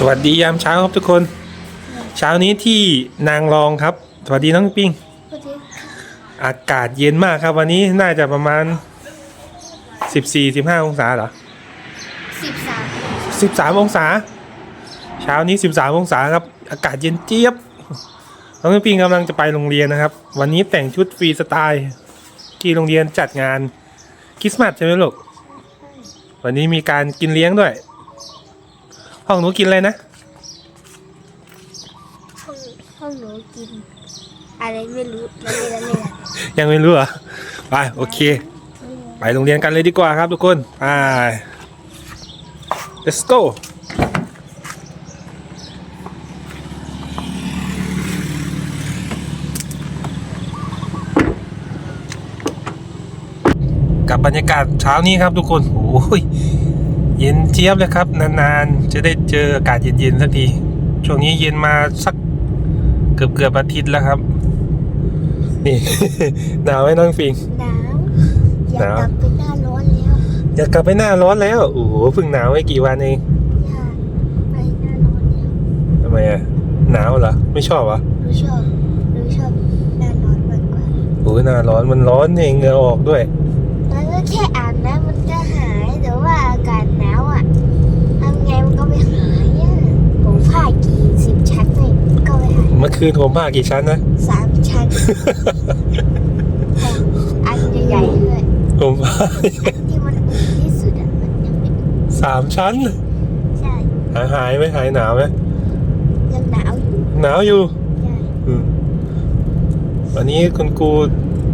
สวัสดียามเช้าครับทุกคน เช้านี้ที่นางรองครับ สวัสดีน้องปิ้งสวัสดีอากาศเย็นมากครับ วันนี้น่าจะประมาณ 14-15 องศาเหรอสิบสาม13 องศา เช้านี้ 13 องศาครับ อากาศเย็นเจี๊ยบ น้องปิ้งกำลังจะไปโรงเรียนนะครับ วันนี้แต่งชุดฟรีสไตล์ที่โรงเรียนจัดงานคริสต์มาสใช่ไหมลูกวันนี้มีการกินเลี้ยงด้วย ห้องหนูกินอะไรนะห้องห้องหนูกิน อะไรไม่รู้แล้วไม่แล้วไม่แล้วยังไม่รู้เหรอไปโอเค ไปโรงเรียนกันเลยดีกว่าครับทุกคนไป let's go กับบรรยากาศเช้านี้ครับทุกคน โอ้ย เย็นเจี๊ยบเลยครับ นานๆ จะได้เจออากาศเย็นๆสักที ช่วงนี้เย็นมาสักเกือบเกือบๆอาทิตย์แล้วครับ นี่ หนาวไหมน้องฟิงหนาวอยากหนาวกลับไปหน้าร้อนแล้วอยากกลับไปหน้าร้อนแล้วโอ้โหเพิ่งหนาวไม่กี่วันเองอยากไปหน้าร้อนแล้วทำไมอะหนาวเหรอไม่ชอบเหรอะหนูชอบหนูชอบหน้าร้อนมากกว่าโอ้ยหน้าร้อนมันร้อนเองเหงื่อออกด้วย แล้วก็แค่อาบน้ำมันก็หายแต่ว่าอากาศหนาวอะทำไงมันก็ไม่หายอะผมผ้ากี่สิบชั้นเลยก็ไม่หาย เมื่อคืนผมผ้ากี่ชั้นนะ สามชั้น อันใหญ่ๆด้วยผมผ้าที่มันอุ่นที่สุดอะมันยังไม่สามชั้น ใช่หายหายไหมหายหนาวไหมยังหนาวอยู่หนาวอยู่ ใช่อืมวันนี้คุณครู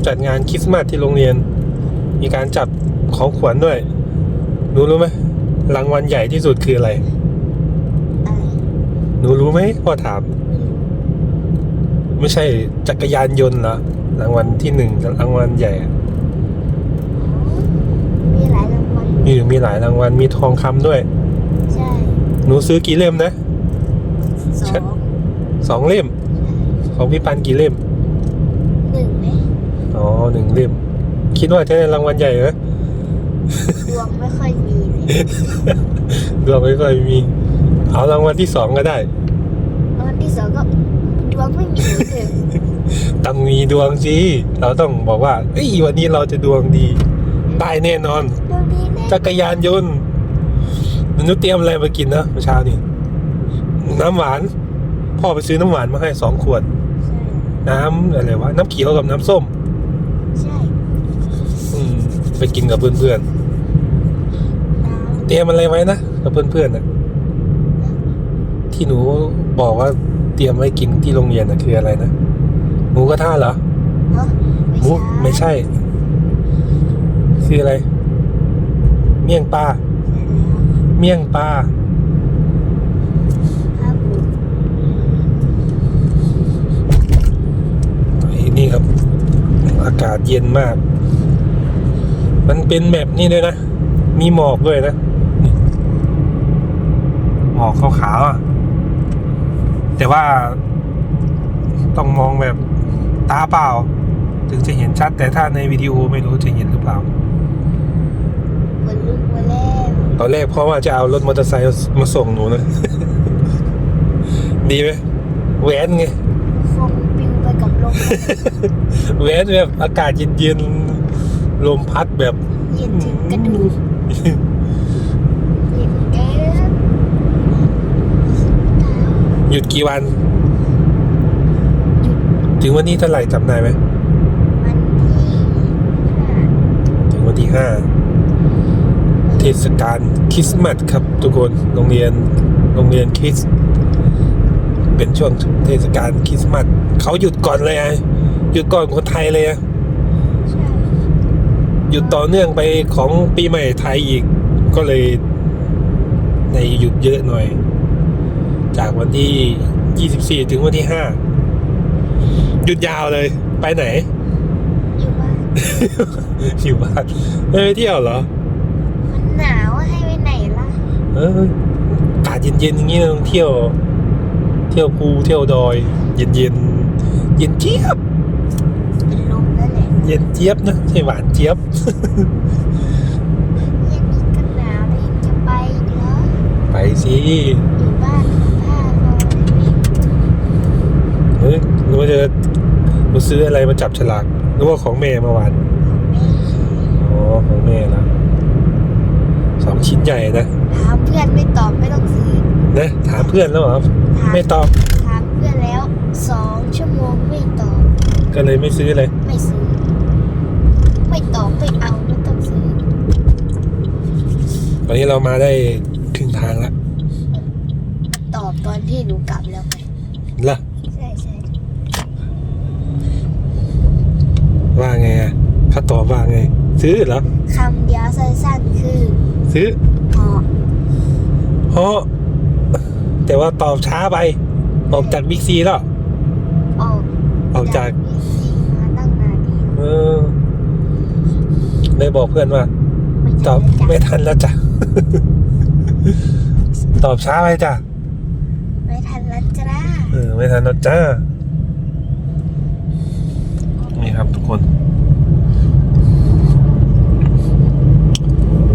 จัดงานคริสต์มาสที่โรงเรียน มีการจับของขวัญด้วย รู้รู้ไหมรางวัลใหญ่ที่สุดคืออะไร อะไรหนูรู้ไหมพ่อถาม ไม่รู้ไม่ใช่จักรยานยนต์เหรอรางวัลที่หนึ่งรางวัลใหญ่อะมีหลายรางวัลมีมีหลายรางวัลมีทองคำด้วย ใช่ หนูซื้อกี่เล่มนะสองสองเล่ม ของพี่ปันกี่เล่มหนึ่งไหมอ๋อหนึ่งเล่ม คิดว่าจะได้รางวัลใหญ่ไหมดวงไม่ค่อยมีเลยดวงไม่ค่อยมี เอารางวัลที่สองก็ได้ รางวัลที่สองก็ ดวงไม่มีเลยต้องมีดวงสิเราต้องบอกว่าเอ้ยวันนี้เราจะดวงดีได้แน่นอน ดวงดีแน่จักรยานยนต์มนุษย์เตรียมอะไรมากินนะเมื่อเช้านี้น้ำหวาน พ่อไปซื้อน้ำหวานมาให้สองขวด น้ำอะไรวะน้ำเขียวกับน้ำส้ม ใช่อืมไปกินกับเพื่อนน้ๆเตรียมอะไรไว้นะกับเพื่อนๆนะที่หนูบอกว่า เตรียมไว้กินที่โรงเรียนนะคืออะไรนะหมูกระทะเหรอำฮะหมูไม่ใช่ คืออะไร เมี่ยงปลาเมี่ยงปลาครับผมไอ้นี่ครับ อากาศเย็นมาก มันเป็นแบบนี้ด้วยนะ มีหมอกด้วยนะนี่หมอกขาวๆอะ แต่ว่าต้องมองแบบตาเปล่า ถึงจะเห็นชัด แต่ถ้าในวิดีโอไม่รู้จะเห็นหรือเปล่ามันลุกมาแล้วตอนแรกเพราะว่าจะเอารถมอเตอร์ไซค์มาส่งหนูนะ ดีไหมแหวนไงคงปิวไปกับลมแหวนแบบอากาศเย็นๆลมพัดแบบ เย็นถึงกระดูกเย็นเกิน หยุดกี่วัน ถึงวันที่เท่าไหร่จำได้ไหมวันที่ถึงวันที่ห้าเทศกาลคริสต์มาสครับทุกคนโรงเรียนโรงเรียนคริสเป็นช่วงเทศกาลคริสต์มาสเขาหยุดก่อนเลยไงหยุดก่อนคนไทยเลยอะหยุดต่อเนื่องไปของปีใหม่ไทยอีก ก็เลยในหยุดเยอะหน่อย จากวันที่ 24 ถึงวันที่ 5 หยุดยาวเลย ไปไหน อยู่บ้านอยู่บ้านเอ้ยเที่ยวเหรอ มันหนาวอะให้ไปไหนล่ะ เอออากาศเย็นๆอย่างนี้ต้องเที่ยว เที่ยวภูเที่ยวดอย เย็นๆ เย็นเจี๊ยบ เป็นลมแล้วแหละเย็นเจี๊ยบนะใช่หวานเจี๊ยบ เย็นอีกก็หนาวแล้วยังจะไปอีกเหรอ ไปสิ อยู่ บ้านซื้ออะไรมาจับฉลากหรือว่าของแม่เมื่อวานแม่อ๋อของแม่ละสองชิ้นใหญ่นะถามเพื่อนไม่ตอบไม่ต้องซื้อนะถามเพื่อนแล้วเหรอถามไม่ตอบถามเพื่อนแล้วสองชั่วโมงไม่ตอบก็เลยไม่ซื้อเลยไม่ซื้อ ไม่ตอบไม่เอาไม่ต้องซื้อตอนนี้เรามาได้ครึ่งทางแล้วตอบตอนที่หนูกลับแล้วไงล่ะ ใช่ใช่ ว่าไงอะเขา ตอบว่าไง ซื้อเหรอคำเดียวสั้นๆคือซื้อเหาะเพราะแต่ว่าตอบช้าไป ออกจากบิ๊กซีแล้ว ออกออกจากบิ๊กซีมาตั้งนานเองเออเลยบอกเพื่อนว่าไม่ตใช่อบแล้วไม่จ้ะทันแล้วจ้ะ ตอบช้าไปจ้ะ ไม่ทันแล้วจ้าเออไม่ทันแล้วจ้านี่ครับทุกคน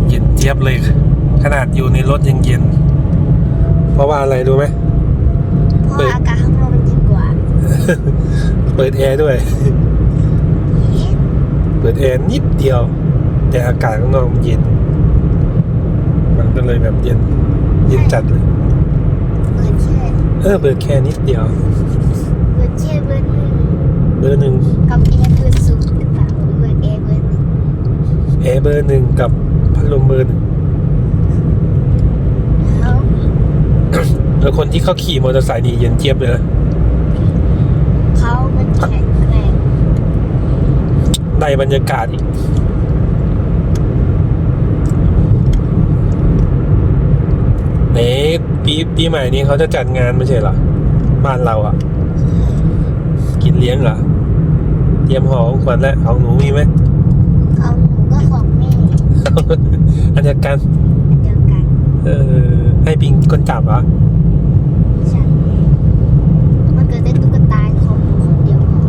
เย็นเจี๊ยบเลย ขนาดอยู่ในรถยังเย็น เพราะว่าอะไรรู้ไหมเพราะอากาศข้างนอกมันเย็นกว่า เปิดแอร์ด้วยเอ๊ะเปิดแอร์นิดเดียว แต่อากาศข้างนอกมันเย็น มันก็เลยแบบเย็น เย็นจัดเลยเปิดแค่เออเปิดแค่นิดเดียวเปิดแค่เบอร์หนึ่งเบอร์หนึ่งกับแอร์เบอร์สูงหรือเปล่าเปิดแอร์เบอร์หนึ่งแอร์เบอร์หนึ่งกับพัด ลมเบอร์หนึ่งแล้วแล้วคนที่เขาขี่มอเตอร์ไซค์นี่เย็นเจี๊ยบเลยนะเขามันแข็งแรงได้บรรยากาศอีกไหนปีปีใหม่นี้เขาจะจัดงานไม่ใช่เหรอ บ้านเราอะ กินเลี้ยงเหรอ เตรียมห่อของขวัญแล้วของหนูมีไหมของหนูก็ของแม่ อันเดียวกัน เดียวกันเออ ให้ปิงคนจับเหรอ ใช่มันเกิดได้ตุ๊กตาของหนูคนเดียวพอ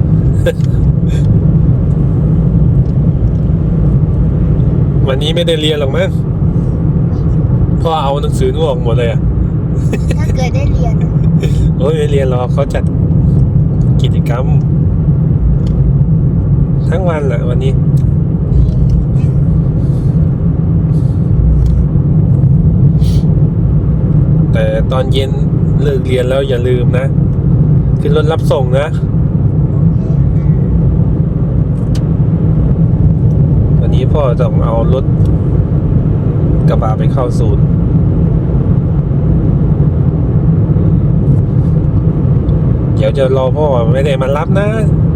วันนี้ไม่ได้เรียนหรอกมั้งไม่รู้เพราะเอาหนังสือนู่นออกหมดเลยอะถ้าเกิดได้เรียนอะโอ้ยไม่เรียนหรอกเขาจัดกิจกรรม ทั้งวันแหละวันนี้ แต่ตอนเย็นเลิกเรียนแล้วอย่าลืมนะ ขึ้นรถรับส่งนะ วันนี้พ่อต้องเอารถกระบะไปเข้าศูนย์เดี๋ยวจะรอพ่อไม่ได้มารับนะ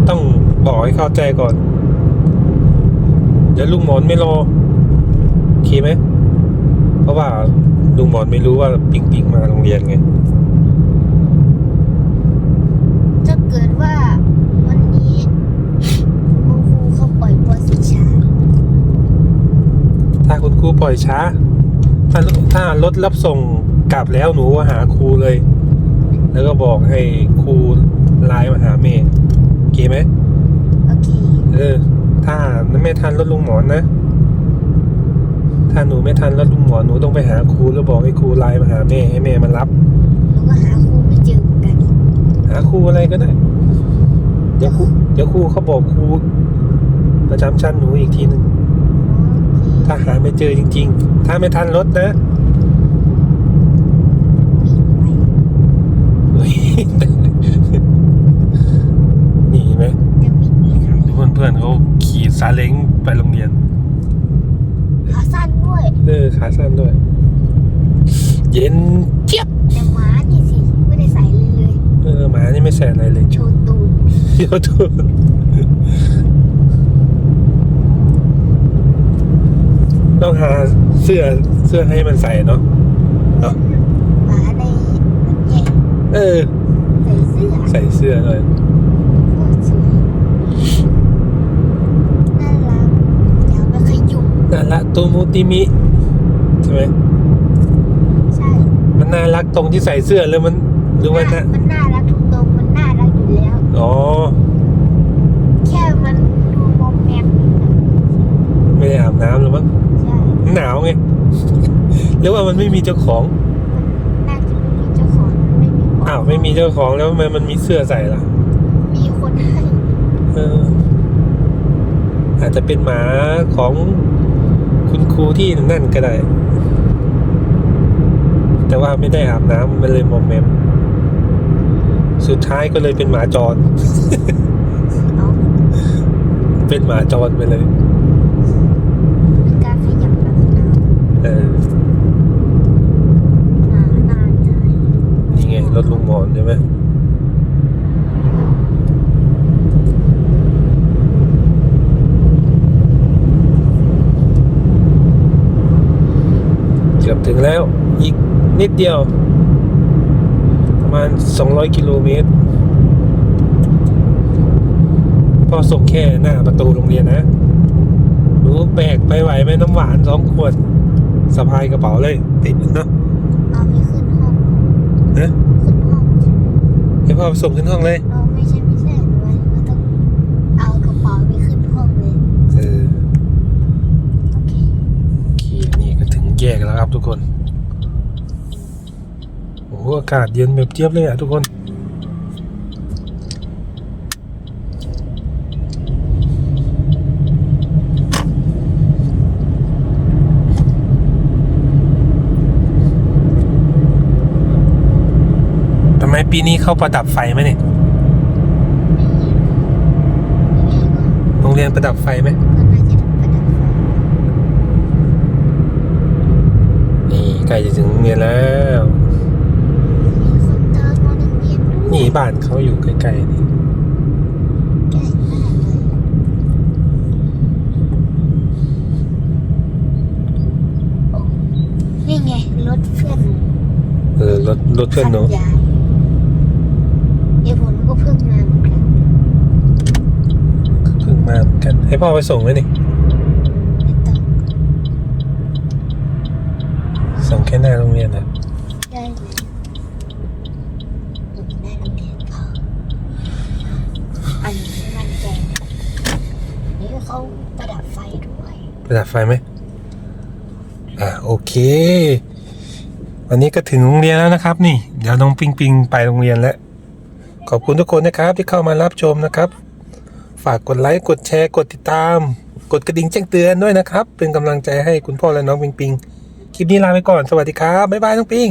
ต้องบอกให้เข้าใจก่อน เดี๋ยวลุงหมอนไม่รอโอเคไหม เพราะว่า ลุงหมอนไม่รู้ว่าปิงปิงมาโรงเรียนไงถ้าเกิดว่าวันนี้คุณครูเขาปล่อยปอสิช้าถ้าคุณครูปล่อยช้า ถ้าถ้ารถรับส่งกลับแล้วหนูหาครูเลย แล้วก็บอกให้ครูไลน์มาหาเมย์โอเคไหมโอเคเออถ้าไม่ทันรถลุงหมอนนะ ถ้าหนูไม่ทันรถลุงหมอนหนูต้องไปหาครูแล้วบอกให้ครูไลน์มาหาแม่ให้แม่มารับหนูก็หาครูไม่เจอเหมือนกันหาครูอะไรก็ได้ เดี๋ยวครูเดี๋ยวครูเขาบอกครูประจำชั้นหนูอีกทีหนึ่งโอเคถ้าหาไม่เจอจริง ๆ ถ้าไม่ทันรถนะวิ่งไปเฮ้ยนี่เห็นไหมจะวิ่งไปหาเพื่อนเพื่อนๆเขาขี่ซาเล้งไปโรงเรียนขาสั้นด้วยเออขาสั้นด้วย เย็นเจี๊ยบแต่หมานี่สิ ไม่ได้ใส่เลยเลยเออหมานี่ไม่แสนอะไรเลยโชว์ตูนเดี๋ยวดูต้องหาเสื้อเสื้อให้มันใส่เนาะเนอะหมาในมันใหญ่เออ ใส่เสื้อใส่เสื้อเลยโคตรสวยน่ารักอย่าไปขยุมน่ารักตูมูติมิใช่ไหมใช่มันน่ารักตรงที่ใส่เสื้อแล้วมันหรือว่าน่ามันน่ารักทุกตรงมันน่ารักอยู่แล้วอ๋อแค่มันดูมอมแมมไม่ได้อาบน้ำหรือมั้งใช่หนาวไงหรือว่ามันไม่มีเจ้าของมันน่าจะไม่มีเจ้าของมันไม่มีอ้าวไม่มีเจ้าของแล้วทำไมมันมีเสื้อใส่ล่ะ มีคนให้ฮเอออาจจะเป็นหมาของคุณครูที่นั่นก็ได้ แต่ว่าไม่ได้อาบน้ำมันเลยมอมแมมสุดท้ายก็เลยเป็นหมาจรเอาเป็นหมาจรไปเลย ไม่กล้าขยับแบบนั้น เออ หมาหน้าตาย นี่ไงรถลุงหมอนใช่ไหมเกือบถึงแล้ว อีก นิดเดียว ประมาณ 200 กิโลเมตรพอส่งแค่หน้าประตูโรงเรียนนะหนูแบกไปไหวไหมน้ำหวานสองขวดสะพายกระเป๋าเลย ติดเนาะเอาไปขึ้นห้องฮะขึ้นห้องให้พ่อไปส่งขึ้นห้องเลยเราไม่ใช่ไม่ใช่ไว้ก็ต้องเอากระเป๋าไปขึ้นห้องเลยเออโอเคโอเคนี่ก็ถึงแยกแล้วครับทุกคนโอ้โหอากาศเย็นแบบเจี๊ยบเลยอะทุกคน ทำไมปีนี้เข้าประดับไฟไหมเนี่ย โรงเรียนประดับไฟไหมก็น่าจะประดับไฟนี่ใกล้จะถึงโรงเรียนแล้ว มีคนเดินมาโรงเรีย นด้วยนี่บ้านเขาอยู่ใกล้ๆนี่ใกล้มากเลยโอ้นี่ไงรถเพื่อนเออรถรถเพื่อนหนูขับยายเอผลก็เพิ่งมาเหมือนกันเพิ่งมาเหมือนกัน ให้พ่อไปส่งไหมนี่ไม่ต้องส่งแค่หน้าโรงเรียนนะ ได้เลยหนูได้โรงเรียนพออันนี้มันแจงนี่ เขาประดับไฟด้วยประดับไฟไหมอะโอเค วันนี้ก็ถึงโรงเรียนแล้วนะครับ นี่ เดี๋ยวน้องปิงปิงไปโรงเรียนแล้ว ขอบคุณทุกคนนะครับ ที่เข้ามารับชมนะครับ ฝากกดไลค์กดแชร์กดติดตาม กดกระดิ่งแจ้งเตือนด้วยนะครับ เป็นกำลังใจให้คุณพ่อและน้องปิงปิงคลิปนี้ลาไปก่อนสวัสดีครับบ๊ายบายน้องปิง